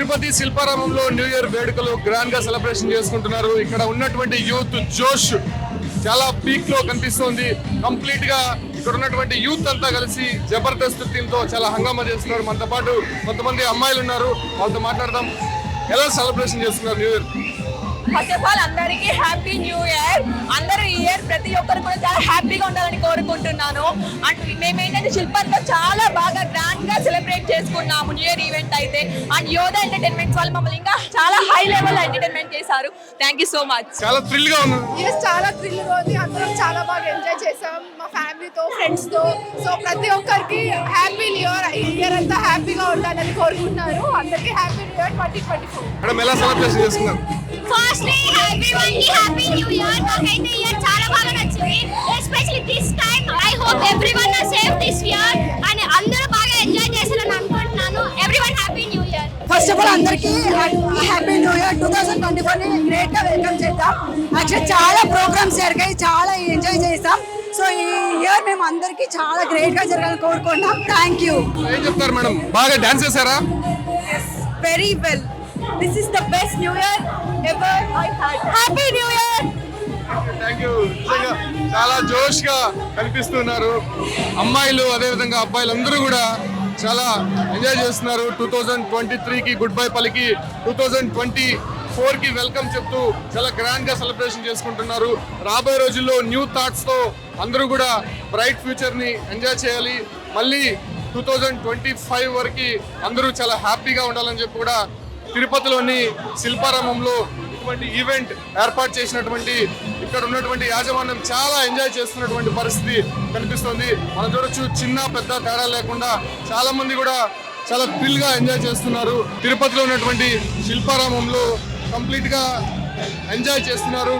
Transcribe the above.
తిరుపతి శిల్పారామంలో new year వేడుకలు గ్రాండ్గా సెలబ్రేషన్ చేసుకుంటున్నారు. ఇక్కడ ఉన్నటువంటి యూత్ జోష్ చాలా పీక్లో కనిపిస్తోంది. కంప్లీట్గా ఇక్కడ ఉన్నటువంటి యూత్ అంతా కలిసి జబర్దస్త్ టీమ్తో చాలా హంగామా చేస్తున్నారు. మనతో పాటు కొంతమంది అమ్మాయిలు ఉన్నారు. వాళ్ళతో మాట్లాడదాం. ఎలా సెలబ్రేషన్ చేస్తున్నారు new year? First of all అందరికీ హ్యాపీ న్యూ ఇయర్ అందరూ ఈ ఇయర్ ప్రతి ఒక్కరు కూడా చాలా హ్యాపీగా ఉండాలని కోరుకుంటున్నాను. అండ్ మేమేంటంటే శిల్పంతో చాలా బాగా చేసుకున్నాము న్యూ ఇయర్ ఈవెంట్ అయితే. అండ్ యోధ ఎంటర్టైన్మెంట్స్ వాళ్ళు మమ్మల్ని ఇంకా చాలా హై లెవెల్ ఎంటర్టైన్మెంట్ చేశారు. థ్యాంక్ యూ సో మచ్ చాలా థ్రిల్గా ఎస్ చాలా థ్రిల్ ఉంది. అందరం చాలా బాగా ఎంజాయ్ చేసాం మా ఫ్యామిలీతో ఫ్రెండ్స్తో సో ప్రతి ఒక్కరికి హ్యాపీ న్యూ ఇయర్ ఈ ఇయర్ అంతా హ్యాపీగా ఉండాలని కోరుకుంటున్నారు. అందరికీ happy new year twenty twenty four madam ఎలా సెలబ్రేషన్ చేసుకున్నారు? ఫస్ట్లీ ఎవ్రీవన్కి హ్యాపీ న్యూ ఇయర్ నాకైతే ఇయర్ చాలా బాగా నచ్చింది. Especially this time I hope everyone are safe this year happy new year two thousand twenty ఫోర్ని గ్రేట్గా వెల్కమ్ చేద్దాం. యాక్చువల్లీ చాలా ప్రోగ్రామ్స్ జరిగాయి చాలా ఎంజాయ్ చేస్తాం. సో ఈ ఇయర్ మేము అందరికీ చాలా గ్రేట్గా జరగాలని కోరుకుంటున్నాం. థ్యాంక్ యూ ఏం చెప్తారు మేడం? బాగా డాన్స్ చేశారా? Very well this is the best new year ever happy new year thank you చాలా జోష్గా కనిపిస్తున్నారు. అమ్మాయిలు అదే విధంగా అబ్బాయిలు అందరూ కూడా చాలా ఎంజాయ్ చేస్తున్నారు. టూ థౌజండ్ ట్వంటీ త్రీకి గుడ్ బై పలికి టూ థౌజండ్ ట్వంటీ ఫోర్కి వెల్కమ్ చెప్తూ చాలా గ్రాండ్గా సెలబ్రేషన్ చేసుకుంటున్నారు. రాబోయే రోజుల్లో న్యూ థాట్స్తో అందరూ కూడా బ్రైట్ ఫ్యూచర్ని ఎంజాయ్ చేయాలి. మళ్ళీ టూ థౌజండ్ ట్వంటీ ఫైవ్ వరకు అందరూ చాలా హ్యాపీగా ఉండాలని చెప్పి కూడా తిరుపతిలోని శిల్పారామంలో ఇటువంటి ఈవెంట్ ఏర్పాటు చేసినటువంటి ఇక్కడ ఉన్నటువంటి యాజమాన్యం చాలా ఎంజాయ్ చేస్తున్నటువంటి పరిస్థితి కనిపిస్తుంది. మనం చూడొచ్చు చిన్న పెద్ద తేడా లేకుండా చాలా మంది కూడా చాలా ఫిల్గా ఎంజాయ్ చేస్తున్నారు. తిరుపతిలో ఉన్నటువంటి శిల్పారామంలో కంప్లీట్గా ఎంజాయ్ చేస్తున్నారు.